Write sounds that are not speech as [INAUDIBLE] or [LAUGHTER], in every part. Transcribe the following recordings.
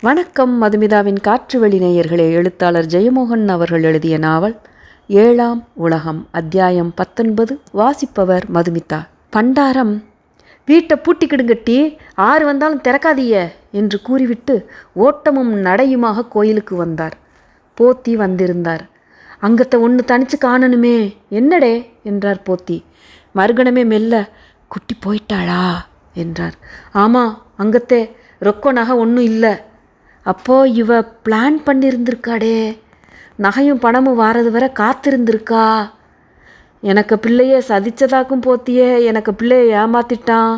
வணக்கம் மதுமிதாவின் காற்று வெளி நேயர்களே. எழுத்தாளர் ஜெயமோகன் அவர்கள் எழுதிய நாவல் ஏழாம் உலகம் அத்தியாயம் பத்தொன்பது. வாசிப்பவர் மதுமிதா. பண்டாரம் வீட்டை பூட்டிக்கிடுங்கட்டி ஆறு வந்தாலும் திறக்காதீய என்று கூறிவிட்டு ஓட்டமும் நடையுமாக கோயிலுக்கு வந்தார். போத்தி வந்திருந்தார். அங்கத்தை ஒன்று தனிச்சு காணணுமே என்னடே? என்றார் போத்தி. மறுகணமே மெல்ல குட்டி போயிட்டாளா? என்றார். ஆமாம் அங்கத்தே ரொக்க நகை ஒன்றும் இல்லை. அப்போது இவ பிளான் பண்ணியிருந்திருக்காடே நகையும் பணமும் வாரது வரை காத்திருந்திருக்கா? எனக்கு பிள்ளைய சதிச்சதாக்கும் போத்தியே எனக்கு பிள்ளைய ஏமாத்திட்டான்.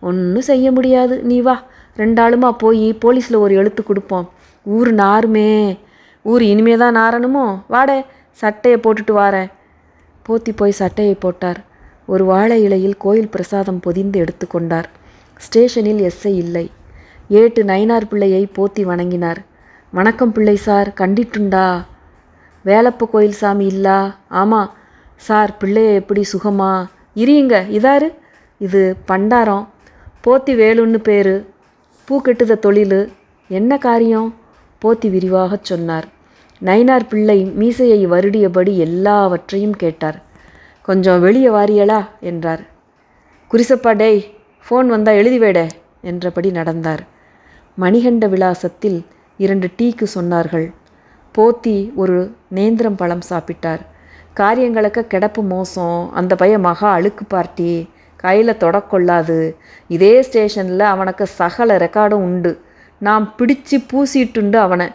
ஒன்றும் செய்ய முடியாது. நீ வா ரெண்டாளுமா போய் போலீஸில் ஒரு எழுத்து கொடுப்போம். ஊர் நாருமே. ஊர் இனிமே தான் நாரணுமோ வாடே சட்டையை போட்டுட்டு வாரேன். போத்தி போய் சட்டையை போட்டார். ஒரு வாழை இலையில் கோயில் பிரசாதம் பொதிந்து எடுத்துக்கொண்டார். ஸ்டேஷனில் எஸ்ஐ இல்லை. ஏட்டு நயினார் பிள்ளையை போத்தி வணங்கினார். வணக்கம் பிள்ளை சார் கண்டிட்டுண்டா. வேலப்ப கோயில் சாமி இல்லா? ஆமாம் சார் பிள்ளைய எப்படி சுகமா? இருங்க இதாரு? இது பண்டாரம். போத்தி வேலுன்னு பேரு. பூ கெட்டுத தொழில். என்ன காரியம்? போத்தி விரிவாகச் சொன்னார். நயினார் பிள்ளை மீசையை வருடியபடி எல்லாவற்றையும் கேட்டார். கொஞ்சம் வெளியே வாரியலா? என்றார். குறிசப்பா டேய் ஃபோன் வந்தால் எழுதிவேடே என்றபடி நடந்தார். மணிகண்ட விலாசத்தில் இரண்டு டீக்கு சொன்னார்கள். போத்தி ஒரு நேந்திரம் பழம் சாப்பிட்டார். காரியங்களுக்கு கிடப்பு மோசம் அந்த பையன் மகா அழுக்கு பார்ட்டி கையில் தொடக்கொள்ளாது இதே ஸ்டேஷனில் அவனுக்கு சகல ரெக்கார்டும் உண்டு. நாம் பிடிச்சு பூசிட்டுண்டு அவனை.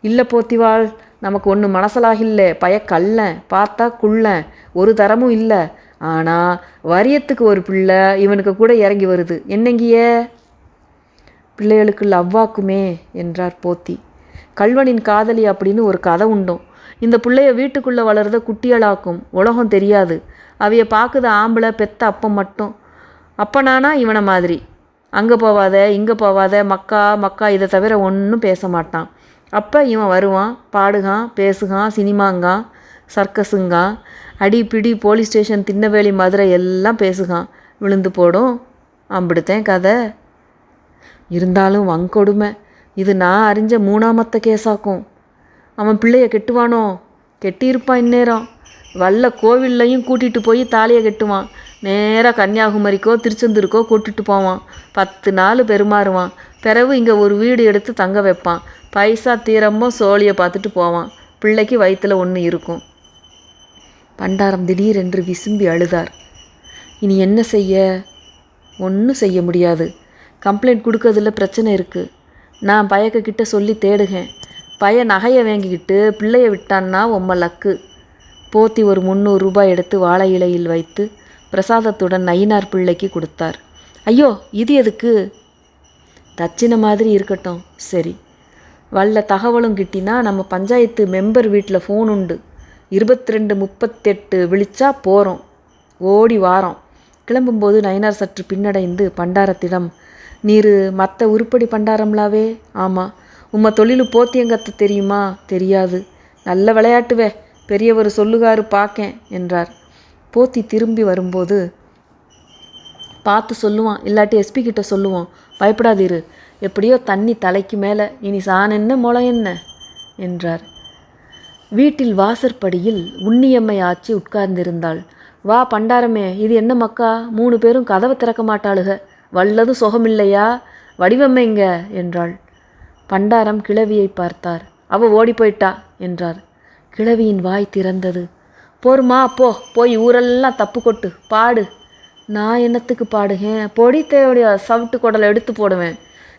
இல்லை போத்திவாள் நமக்கு ஒன்று மனசலாகில்ல பய கள்ளன் பார்த்தா குள்ளன் ஒரு தரமும் இல்லை. ஆனால் வரியத்துக்கு ஒரு பிள்ளை இவனுக்கு கூட இறங்கி வருது. என்னங்கியே? பிள்ளைகளுக்கு லவ்வாக்குமே என்றார் போத்தி. கல்வனின் காதலி அப்படின்னு ஒரு கதை உண்டும். இந்த பிள்ளைய வீட்டுக்குள்ளே வளர்றத குட்டியலாக்கும் உலகம் தெரியாது. அவைய பார்க்குத ஆம்பளை பெத்த அப்பம் மட்டும். அப்பனானா இவனை மாதிரி. அங்கே போவாத இங்கே போவாத மக்கா மக்கா இதை தவிர ஒன்றும் பேச மாட்டான். அப்போ இவன் வருவான் பாடுகான் பேசுகான் சினிமாங்கான் சர்க்கஸுங்கான் அடி பிடி போலீஸ் ஸ்டேஷன் திண்ணவேலி மதுரை எல்லாம் பேசுகான். விழுந்து போடும். அம்பிடுத்தேன் கதை. இருந்தாலும் வங்கொடுமை இது நான் அறிஞ்ச மூணாமத்த கேஸாக்கும் அவன் பிள்ளைய கெட்டுவானோ? கெட்டியிருப்பான் இந்நேரம். வல்ல கோவில்லையும் கூட்டிகிட்டு போய் தாலியை கெட்டுவான். நேராக கன்னியாகுமரிக்கோ திருச்செந்தூருக்கோ கூட்டிகிட்டு போவான். பத்து நாள் பெருமாறுவான். பிறகு இங்கே ஒரு வீடு எடுத்து தங்க வைப்பான். பைசா தீரமோ சோழியை பார்த்துட்டு போவான். பிள்ளைக்கு வயிற்றில் ஒன்று இருக்கும். பண்டாரம் திடீரென்று விசும்பி அழுதார். இனி என்ன செய்ய? ஒன்றும் செய்ய முடியாது. கம்ப்ளைண்ட் கொடுக்கறதுல பிரச்சனை இருக்குது நான் பயக்கக்கிட்ட சொல்லி தேடுகேன். பையன் நகையை வாங்கிக்கிட்டு பிள்ளைய விட்டான்னா உம்ம லக்கு. போத்தி ஒரு முந்நூறு ரூபாய் எடுத்து வாழை இலையில் வைத்து பிரசாதத்துடன் நயினார் பிள்ளைக்கு கொடுத்தார். ஐயோ இது எதுக்கு? தச்சின மாதிரி இருக்கட்டும். சரி. வல்ல தகவலும் கிட்டினா நம்ம பஞ்சாயத்து மெம்பர் வீட்டில் ஃபோன் உண்டு. இருபத்தி ரெண்டு முப்பத்தெட்டு விழிச்சா போகிறோம் ஓடி வாரோம். கிளம்பும்போது நயினார் சற்று பின்னடைந்து பண்டாரத்திடம் நீர் மற்ற உருப்படி பண்டாரம்லாவே? ஆமாம் உம்ம தொழில் போத்தியங்கத்த தெரியுமா? தெரியாது. நல்ல விளையாட்டுவே. பெரியவர் சொல்லுகாரு பார்க்கேன் என்றார். போத்தி திரும்பி வரும்போது பார்த்து சொல்லுவான். இல்லாட்டி எஸ்பி கிட்ட சொல்லுவோம் பயப்படாதீரு. எப்படியோ தண்ணி தலைக்கு மேலே. இனி சான் என்ன முளை என்ன? என்றார். வீட்டில் வாசற்படியில் உன்னியம்மை ஆச்சி உட்கார்ந்திருந்தாள். வா பண்டாரமே இது என்ன மக்கா? மூணு பேரும் கதவை திறக்க மாட்டாளுக. வல்லது சுகமில்லையா? வடிவமைங்க என்றாள். பண்டாரம் கிழவியை பார்த்தார். அவ ஓடி போயிட்டா? என்றார். கிழவியின் வாய் திறந்தது. போருமா போ போய் ஊரெல்லாம் தப்பு கொட்டு பாடு. நான் என்னத்துக்கு பாடுகேன்? பொடித்தையுடைய சவுட்டு சவிட்டு குடலை எடுத்து போடுவேன்.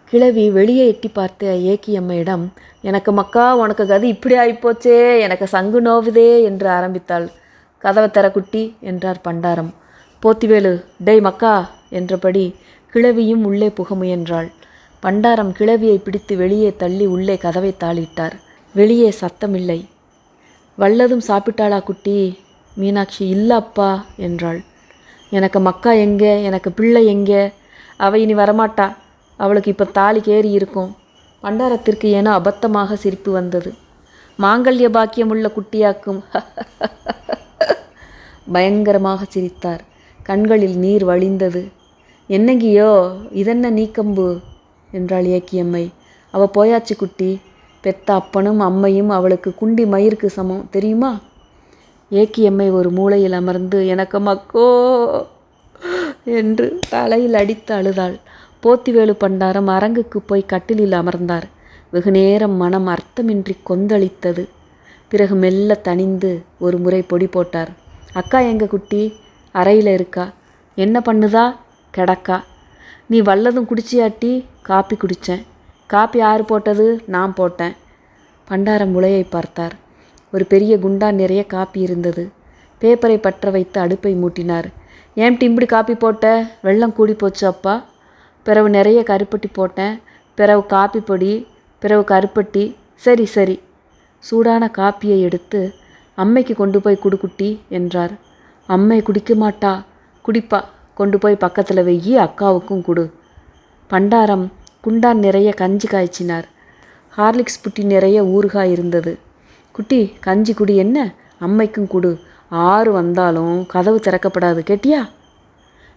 கிழவி வெளியே எட்டி பார்த்த ஏக்கியம்மையிடம் எனக்கு மக்கா உனக்கு கதி இப்படி ஆகிப்போச்சே எனக்கு சங்கு நோவுதே என்று ஆரம்பித்தாள். கதவை தர குட்டி என்றார் பண்டாரம். போத்திவேலு டேய் மக்கா என்றபடி கிழவியும் உள்ளே புக முயன்றாள். பண்டாரம் கிழவியை பிடித்து வெளியே தள்ளி உள்ளே கதவை தாளிட்டார். வெளியே சத்தமில்லை. வல்லதும் சாப்பிட்டாளா குட்டி? மீனாட்சி இல்லப்பா என்றாள். எனக்கு மக்கா எங்கே? எனக்கு பிள்ளை எங்கே? அவ இனி வரமாட்டா. அவளுக்கு இப்போ தாலி கேறி இருக்கும். பண்டாரத்திற்கு ஏனோ அபத்தமாக சிரிப்பு வந்தது. மாங்கல்ய பாக்கியமுள்ள குட்டியாக்கும். [LAUGHS] பயங்கரமாக சிரித்தார். கண்களில் நீர் வழிந்தது. என்னங்கியோ இதென்ன நீக்கம்பு? என்றாள் இயக்கியம்மை. அவள் போயாச்சு குட்டி. பெத்த அப்பனும் அம்மையும் அவளுக்கு குண்டி மயிருக்கு சமம். தெரியுமா? ஏக்கியம்மை ஒரு மூலையில் அமர்ந்து எனக்கு மக்கோ என்று தலையில் அடித்து அழுதாள். போத்திவேலு பண்டாரம் அரங்குக்கு போய் கட்டிலில் அமர்ந்தார். வெகு நேரம் மனம் அர்த்தமின்றி கொந்தளித்தது. பிறகு மெல்ல தணிந்து ஒரு முறை பொடி போட்டார். அக்கா எங்க குட்டி? அறையில் இருக்கா? என்ன பண்ணுதா? கிடக்கா. நீ வல்லதும் குடிச்சியாட்டி காப்பி குடித்தேன் காப்பி யார் போட்டது? நான் போட்டேன். பண்டாரம் முளையை பார்த்தார். ஒரு பெரிய குண்டான் நிறைய காப்பி இருந்தது. பேப்பரை பற்ற வைத்து அடுப்பை மூட்டினார். ஏன் இப்படி காப்பி போட்ட? வெள்ளம் கூடி போச்சு அப்பா. பிறகு நிறைய கருப்பட்டி போட்டேன். பிறகு காப்பி பொடி பிறகு கருப்பட்டி. சரி சரி. சூடான காப்பியை எடுத்து அம்மைக்கு கொண்டு போய் குடுக்குட்டி என்றார். அம்மை குடிக்க மாட்டா. குடிப்பா. கொண்டு போய் பக்கத்தில் வெய்யி அக்காவுக்கும் கொடு. பண்டாரம் குண்டான் நிறைய கஞ்சி காய்ச்சினார். ஹார்லிக்ஸ் புட்டி நிறைய ஊறுகாய் இருந்தது. குட்டி கஞ்சி குடி என்ன? அம்மைக்கும் குடு. ஆறு வந்தாலும் கதவு திறக்கப்படாது கேட்டியா?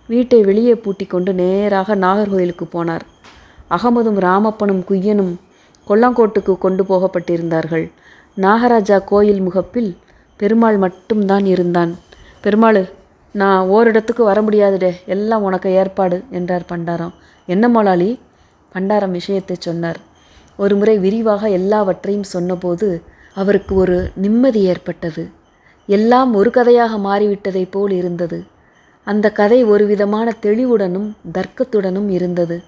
வீட்டை வெளியே பூட்டி கொண்டு நேராக நாகர்கோயிலுக்கு போனார். அகமதும் ராமப்பனும் குய்யனும் கொல்லங்கோட்டுக்கு கொண்டு போகப்பட்டிருந்தார்கள். நாகராஜா கோயில் முகப்பில் பெருமாள் மட்டும்தான் இருந்தான். பெருமாள் நான் ஓரிடத்துக்கு வர முடியாதுடே எல்லாம் உனக்கு ஏற்பாடு என்றார் பண்டாரம். என்ன மொளாளி பண்டாரம் விஷயத்தை சொன்னார். ஒரு முறை விரிவாக எல்லாவற்றையும் சொன்னபோது அவருக்கு ஒரு நிம்மதி ஏற்பட்டது. எல்லாம் ஒரு கதையாக மாறிவிட்டதைப் போல் இருந்தது. அந்த கதை ஒரு விதமான தெளிவுடனும் தர்க்கத்துடனும் இருந்தது.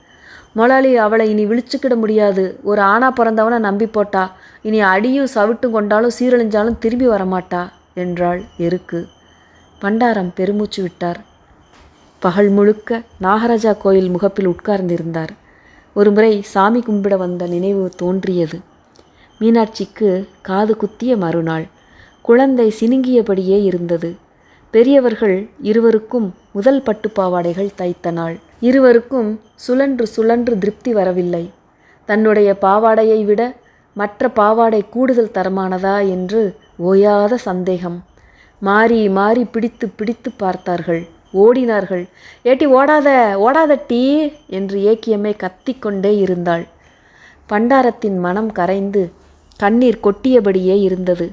மொளாளி அவளை இனி விழிச்சுக்கிட முடியாது. ஒரு ஆணா பிறந்தவனை நம்பி போட்டா இனி அடியும் சவிட்டும் கொண்டாலும் சீரழிஞ்சாலும் திரும்பி வரமாட்டா என்றாள் எருக்கு. பண்டாரம் பெருமூச்சு விட்டார். பகல் முழுக்க நாகராஜா கோயில் முகப்பில் உட்கார்ந்திருந்தார். ஒருமுறை சாமி கும்பிட வந்த நினைவு தோன்றியது. மீனாட்சிக்கு காது குத்திய மறுநாள். குழந்தை சினுங்கியபடியே இருந்தது. பெரியவர்கள் இருவருக்கும் முதல் பட்டுப்பாவாடைகள் தைத்த நாள். இருவருக்கும் சுழன்று சுழன்று திருப்தி வரவில்லை. தன்னுடைய பாவாடையை விட மற்ற பாவாடை கூடுதல் தரமானதா என்று ஓயாத சந்தேகம். மாறி மாறி பிடித்து பிடித்து பார்த்தார்கள். ஓடினார்கள். ஏட்டி ஓடாத ஓடாத டீ! என்று ஏக்கியம்மை கத்திக்கொண்டே இருந்தாள். பண்டாரத்தின் மனம் கரைந்து கண்ணீர் கொட்டியபடியே இருந்தது.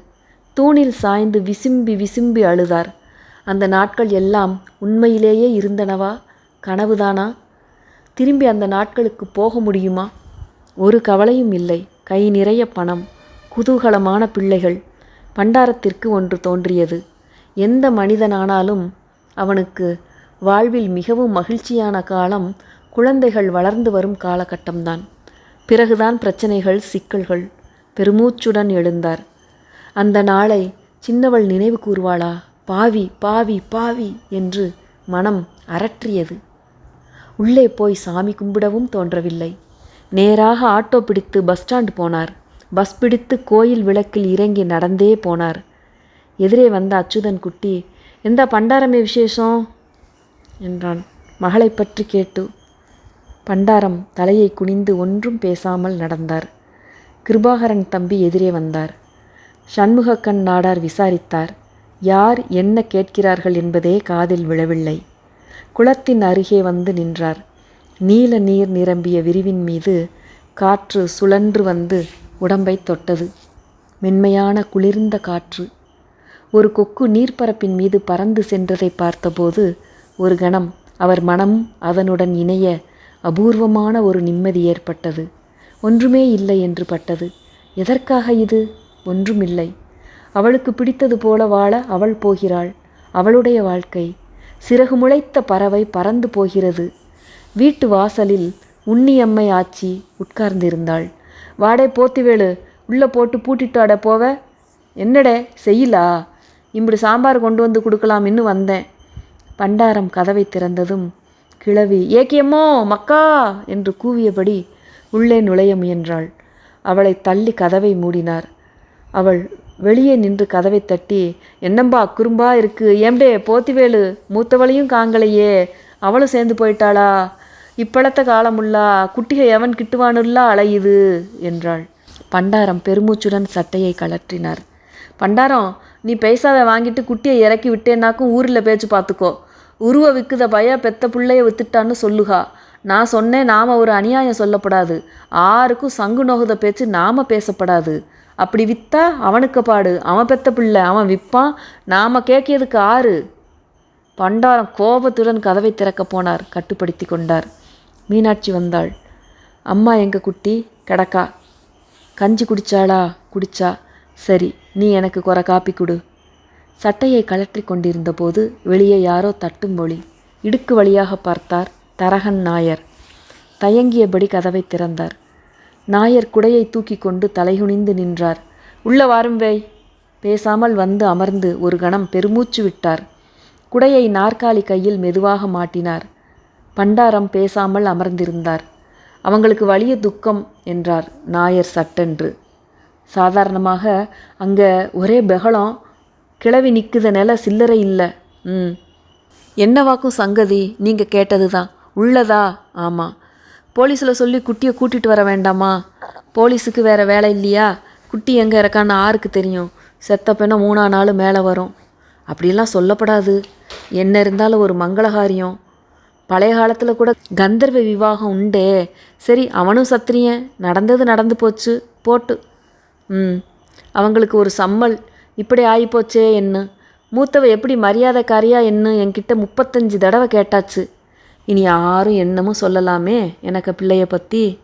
தூணில் சாய்ந்து விசும்பி விசும்பி அழுதார். அந்த நாட்கள் எல்லாம் உண்மையிலேயே இருந்தனவா? கனவுதானா? திரும்பி அந்த நாட்களுக்கு போக முடியுமா? ஒரு கவலையும் இல்லை. கை நிறைய பணம் குதூகலமான பிள்ளைகள். பண்டாரத்திற்கு ஒன்று தோன்றியது. எந்த மனிதனானாலும் அவனுக்கு வாழ்வில் மிகவும் மகிழ்ச்சியான காலம் குழந்தைகள் வளர்ந்து வரும் காலகட்டம்தான். பிறகுதான் பிரச்சனைகள் சிக்கல்கள் பெருமூச்சுடன் எழுந்தார். அந்த நாளை சின்னவள் நினைவு கூறுவாளா பாவி பாவி பாவி என்று மனம் அரற்றியது. உள்ளே போய் சாமி கும்பிடவும் தோன்றவில்லை. நேராக ஆட்டோ பிடித்து பஸ் ஸ்டாண்ட் போனார். பஸ் பிடித்து கோயில் விளக்கில் இறங்கி நடந்தே போனார். எதிரே வந்த அச்சுதன் குட்டி எந்த பண்டாரமே விசேஷம்? என்றான். மகளை பற்றி கேட்டு பண்டாரம் தலையை குனிந்து ஒன்றும் பேசாமல் நடந்தார். கிருபாகரன் தம்பி எதிரே வந்தார். சண்முகக்கண் நாடார் விசாரித்தார். யார் என்ன கேட்கிறார்கள் என்பதே காதில் விழவில்லை. குளத்தின் அருகே வந்து நின்றார். நீல நீர் நிரம்பிய விரிவின் மீது காற்று சுழன்று வந்து உடம்பை தொட்டது. மென்மையான குளிர்ந்த காற்று ஒரு கொக்கு நீர்ப்பரப்பின் மீது பறந்து சென்றதை பார்த்தபோது ஒரு கணம் அவர் மனம் அதனுடன் இணைய அபூர்வமான ஒரு நிம்மதி ஏற்பட்டது. ஒன்றுமே இல்லை என்று பட்டது. எதற்காக இது? ஒன்றுமில்லை அவளுக்கு பிடித்தது போல வாழ அவள் போகிறாள். அவளுடைய வாழ்க்கை. சிறகு முளைத்த பறவை பறந்து போகிறது. வீட்டு வாசலில் உன்னியம்மை ஆச்சி உட்கார்ந்திருந்தாள். வாடே போத்திவேலு உள்ளே போட்டு பூட்டிட்டாட போவ? என்னடே செய்யலா? இப்படி சாம்பார் கொண்டு வந்து கொடுக்கலாம்னு வந்தேன். பண்டாரம் கதவை திறந்ததும் கிழவி ஏக்கியம்மோ மக்கா! என்று கூவியபடி உள்ளே நுழைய முயன்றாள். அவளை தள்ளி கதவை மூடினார். அவள் வெளியே நின்று கதவை தட்டி என்னம்பா குறும்பா இருக்கு. ஏம்டே போத்திவேலு மூத்தவளையும் காங்கலையே அவளும் சேர்ந்து போயிட்டாளா? இப்பழத்த காலமுள்ளா குட்டிகை எவன் கிட்டுவானுல்லா அலையுது? என்றாள். பண்டாரம் பெருமூச்சுடன் சட்டையை கழற்றினார். பண்டாரம் நீ பைசாவை வாங்கிட்டு குட்டியை இறக்கி விட்டேன்னாக்கும் ஊரில் பேச்சு பார்த்துக்கோ உருவ விற்குத பய பெத்த பிள்ளைய வித்துட்டான்னு சொல்லுகா. நான் சொன்னேன் நாம் ஒரு அநியாயம் சொல்லப்படாது. ஆருக்கும் சங்கு நோகுத பேச்சு நாம் பேசப்படாது. அப்படி விற்றா அவனுக்கு பாடு. அவன் பெத்த பிள்ளை அவன் விற்பான் நாம் கேட்கியதுக்கு ஆறு. பண்டாரம் கோபத்துடன் கதவை திறக்கப் போனார். கட்டுப்படுத்தி கொண்டார். மீனாட்சி வந்தாள். அம்மா எங்கள் குட்டி? கிடக்கா. கஞ்சி குடித்தாளா குடிச்சா. சரி நீ எனக்கு குறை காப்பி கொடு. சட்டையை கழற்றி கொண்டிருந்த போது வெளியே யாரோ தட்டும் மொழி இடுக்கு வழியாக பார்த்தார் தரகன் நாயர். தயங்கியபடி கதவை திறந்தார். நாயர் குடையை தூக்கி கொண்டு தலைகுனிந்து நின்றார். உள்ள வாரும் பேசாமல் வந்து அமர்ந்து ஒரு கணம் பெருமூச்சு விட்டார். குடையை நாற்காலி கையில் மெதுவாக மாட்டினார். பண்டாரம் பேசாமல் அமர்ந்திருந்தார். அவங்களுக்கு வலிய துக்கம் என்றார் நாயர் சட்டென்று. சாதாரணமாக அங்கே ஒரே பெகலம் கிளவி நிற்குத நில சில்லறை இல்லை. ம். என்னவாக்கும் சங்கதி? நீங்கள் கேட்டது தான் உள்ளதா? ஆமாம் போலீஸில் சொல்லி குட்டியை கூட்டிகிட்டு வர வேண்டாமா? போலீஸுக்கு வேறு வேலை இல்லையா? குட்டி எங்கே இருக்கான்னு ஆருக்கு தெரியும். செத்த பெண்ணை மூணா நாள் மேலே வரும். அப்படிலாம் சொல்லப்படாது. என்ன இருந்தாலும் ஒரு மங்களகாரியம். பழைய காலத்தில் கூட கந்தர்வ விவாகம் உண்டே. சரி அவனும் சத்திரியன். நடந்தது நடந்து போச்சு. போட்டு. ம். அவங்களுக்கு ஒரு சம்மல். இப்படி ஆகிப்போச்சே என்ன? மூத்தவ எப்படி மரியாதைக்காரியா என்ன? என்கிட்ட முப்பத்தஞ்சு தடவை கேட்டாச்சு. இனி யாரும் என்னமும் சொல்லலாமே எனக்கு பிள்ளைய பற்றி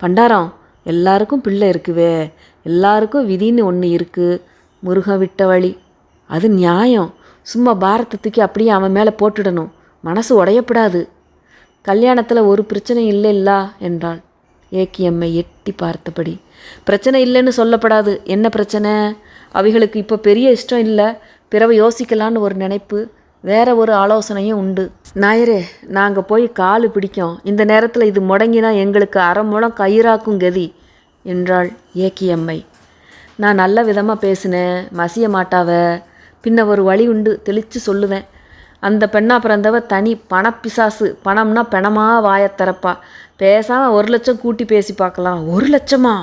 பண்டாரம் எல்லாருக்கும் பிள்ளை இருக்குவே. எல்லாருக்கும் விதின்னு ஒன்று இருக்குது முருகன் விட்ட வழி. அது நியாயம். சும்மா பாரத்தை தூக்கி அப்படியே அவன் மேலே போட்டுடணும். மனசு உடையப்படாது. கல்யாணத்தில் ஒரு பிரச்சனையும் இல்லைல்லா என்றாள். ஏக்கியம்மை எட்டி பார்த்தபடி. பிரச்சனை இல்லைன்னு சொல்லப்படாது. என்ன பிரச்சனை? அவைகளுக்கு இப்போ பெரிய இஷ்டம் இல்லை. பிறவை யோசிக்கலான்னு ஒரு நினைப்பு. வேற ஒரு ஆலோசனையும் உண்டு. நாயரே நாங்கள் போய் காலு பிடிக்கும். இந்த நேரத்தில் இது முடங்கினா எங்களுக்கு அரை கயிறாக்கும் கதி என்றாள் ஏக்கியம்மை. நான் நல்ல விதமாக பேசினேன். மசிய மாட்டாவ. பின்ன ஒரு வழி உண்டு. தெளித்து சொல்லுவேன். அந்த பெண்ணா பிறந்தவ தனி பணப்பிசாசு. பணம்னா பெணமாக வாயத் திறப்பா. பேசாமல் ஒரு லட்சம் கூட்டி பேசி பார்க்கலாம். ஒரு லட்சமா?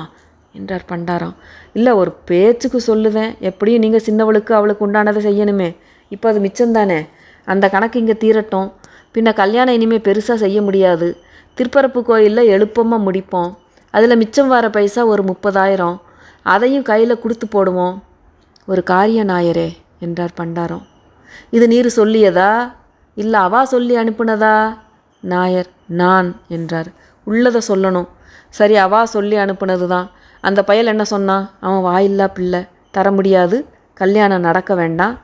என்றார் பண்டாரம். இல்லை ஒரு பேச்சுக்கு சொல்லுவேன். எப்படியும் நீங்கள் சின்னவளுக்கு அவளுக்கு உண்டானதை செய்யணுமே. இப்போ அது மிச்சம்தானே? அந்த கணக்கு இங்கே தீரட்டும். பின்ன கல்யாணம் இனிமேல் பெருசாக செய்ய முடியாது. திருப்பரப்பு கோயிலில் எழுப்பமாக முடிப்போம். அதில் மிச்சம் வர பைசா ஒரு முப்பதாயிரம். அதையும் கையில் கொடுத்து போடுவோம். ஒரு காரிய நாயரே என்றார் பண்டாரம். இது நீர் சொல்லியதா? இல்லை அவா சொல்லி அனுப்புனதா? நாயர் நான் என்றார். உள்ளதை சொல்லணும். சரி அவா சொல்லி அனுப்புனது தான் அந்த பயல் என்ன சொன்னான் அவன் வாயில்லா பிள்ளை தர முடியாது கல்யாணம் நடக்க வேண்டாம்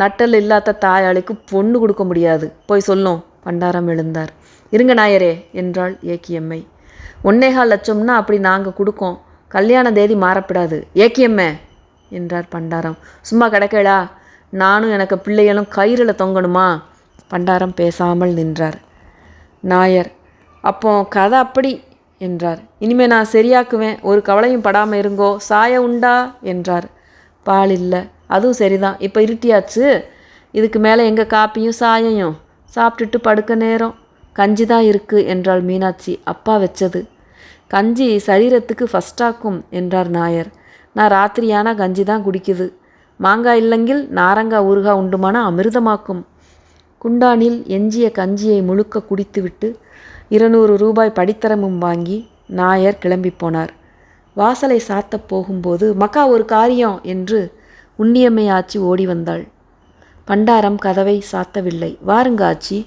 நட்டல் இல்லாத தாயாளுக்கு பொண்ணு கொடுக்க முடியாது. போய் சொல்லும் பண்டாரம் எழுந்தார். இருங்க நாயரே என்றாள் ஏக்கியம்மை ஒன்னேகால் லட்சம்னா அப்படி நாங்கள் கொடுக்கோம் கல்யாண தேதி மாறப்படாது ஏக்கியம்மே என்றார் பண்டாரம். சும்மா கிடக்கலா நானும் எனக்கு பிள்ளைகளும் கயிறில் தொங்கணுமா? பண்டாரம் பேசாமல் நின்றார். நாயர் அப்போ கதை அப்படி என்றார். இனிமே நான் சரியாக்குவேன். ஒரு கவலையும் படாமல் இருங்கோ. சாய உண்டா? என்றார். பால் இல்லை. அதுவும் சரிதான். இப்போ இருட்டியாச்சு? இதுக்கு மேலே எங்கள் காப்பியும் சாயையும்? சாப்பிட்டுட்டு படுக்க நேரம். கஞ்சி தான் இருக்குது என்றாள் மீனாட்சி. அப்பா வச்சது. கஞ்சி சரீரத்துக்கு ஃபஸ்ட்டாக்கும் என்றார் நாயர். நான் ராத்திரியானா கஞ்சி தான் குடிக்குது. மாங்காய் இல்லைங்கில் நாரங்காய் ஊறுகாய் உண்டுமான அமிர்தமாக்கும். குண்டானில் எஞ்சிய கஞ்சியை முழுக்க குடித்துவிட்டு இருநூறு ரூபாய் படித்தரமும் வாங்கி நாயர் கிளம்பி போனார். வாசலை சாத்தப் போகும்போது மக்கா ஒரு காரியம் என்று உண்ணியம்மை ஆச்சி ஓடி வந்தாள். பண்டாரம் கதவை சாத்தவில்லை. வாருங்க ஆச்சி.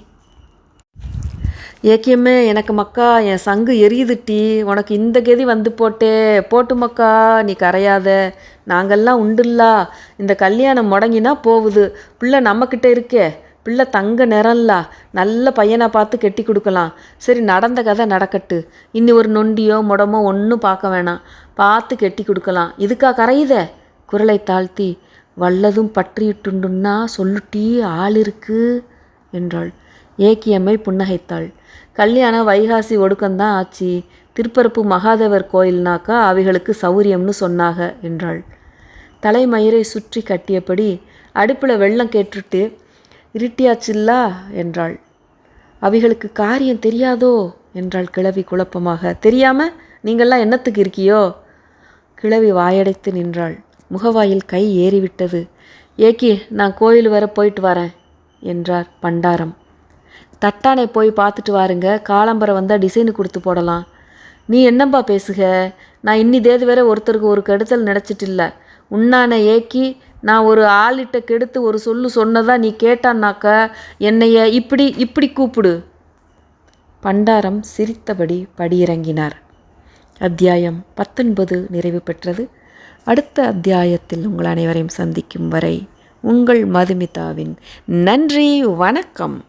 ஏக்கியம்மே எனக்கு மக்கா என் சங்கு எரியுதுட்டி. உனக்கு இந்த கெதி வந்து போட்டே. போட்டு மக்கா நீ கரையாத. நாங்கள்லாம் உண்டுல்லா. இந்த கல்யாணம் முடங்கினா போகுது பிள்ளை நம்மக்கிட்ட இருக்கே. பிள்ளை தங்க நிறம்லா நல்ல பையனை பார்த்து கெட்டி கொடுக்கலாம். சரி நடந்த கதை நடக்கட்டு. இன்னி ஒரு நொண்டியோ முடமோ ஒன்றும் பார்க்க வேணாம். பார்த்து கெட்டி கொடுக்கலாம். இதுக்கா கரையுதே? குரலை தாழ்த்தி வல்லதும் பற்றியிட்டுண்டுன்னா சொல்லுட்டி ஆள் இருக்கு என்றாள் ஏக்கியம்மை புன்னகைத்தாள். கல்யாணம் வைகாசி ஒடுக்கம்தான் ஆச்சு. திருப்பரப்பு மகாதேவர் கோயில்னாக்கா அவைகளுக்கு சௌரியம்னு சொன்னாக என்றாள். தலைமயிரை சுற்றி கட்டியபடி அடுப்பில் வெள்ளம் கேட்டுட்டு இருட்டியாச்சுல்லா என்றாள். அவைகளுக்கு காரியம் தெரியாதோ என்றாள் கிழவி குழப்பமாக. தெரியாம நீங்கள்லாம் என்னத்துக்கு இருக்கியோ? கிழவி வாயடைத்து நின்றாள். முகவாயில் கை ஏறிவிட்டது. ஏக்கி நான் கோயில் வர போயிட்டு வரேன் என்றார் பண்டாரம். தட்டானை போய் பார்த்துட்டு வாருங்க. காலம்பரம் வந்தால் டிசைனு கொடுத்து போடலாம். நீ என்னப்பா பேசுக? நான் இன்னி தேதி வேற ஒருத்தருக்கு ஒரு கெடுத்தல் நினச்சிட்டு இல்லை. உன்னான ஏக்கி நான் ஒரு ஆளிட்ட கெடுத்து ஒரு சொல்லு சொன்னதா நீ கேட்டான்னாக்க என்னைய இப்படி இப்படி கூப்பிடு. பண்டாரம் சிரித்தபடி படியிறங்கினார். அத்தியாயம் பத்தொன்பது நிறைவு பெற்றது. அடுத்த அத்தியாயத்தில் உங்கள் அனைவரையும் சந்திக்கும் வரை உங்கள் மதுமிதாவின் நன்றி வணக்கம்.